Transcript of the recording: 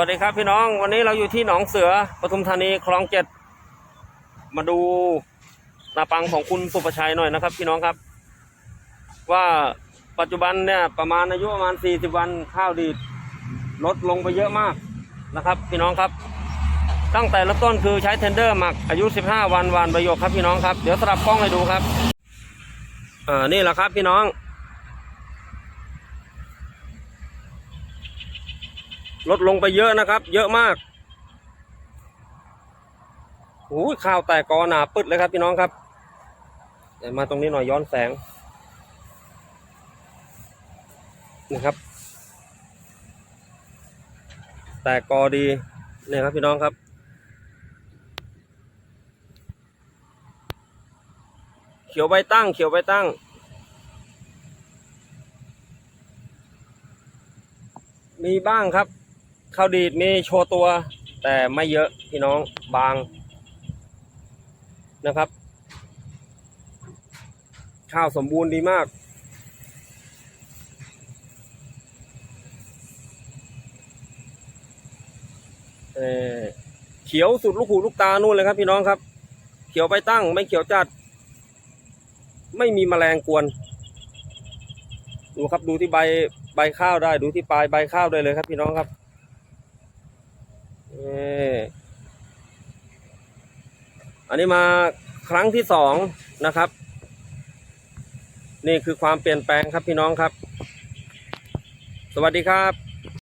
วัสดีครับพี่น้องวันนี้เราอยู่ที่หนองเสือปทุมธานีคลองเจ็ดมาดูนาปังของคุณสุประชัยหน่อยนะครับ พี่น้องครับ ว่าปัจจุบันเนี่ยประมาณอายุประมาณ 40 วันข้าวดีดลดลงไปเยอะมากนะครับ พี่น้องครับ ตั้งแต่เริ่มต้นคือใช้เทนเดอร์หมักอายุ 15 วันวานประโยคครับพี่น้องครับเดี๋ยวสลับกล้องให้ดูครับอ่านี่แหละครับพี่น้อง ลดลงไปเยอะนะครับ เยอะมากโอ้ยข้าวแตกกอหนาปึดเลยครับพี่น้องครับเดี๋ยวมาตรงนี้หน่อยย้อนแสงนะครับ แตกกอดีเนี่ยครับพี่น้องครับ เขียวใบตั้ง เขียวใบตั้งมีบ้างครับ ข้าวดีดมีโชว์ตัว แต่ไม่เยอะพี่น้องบางนะครับ ข้าวสมบูรณ์ดีมากเออเขียวสุดลูกหูลูกตานู่นเลยครับพี่น้องครับ เขียวไปตั้งไม่เขียวจัด ไม่มีแมลงกวน ดูครับดูที่ใบใบข้าวได้ ดูที่ปลายใบข้าวได้เลยครับพี่น้องครับ เอ่อันนี้มาครั้งที่สองนะครับ นี่คือความเปลี่ยนแปลงครับพี่น้องครับ สวัสดีครับ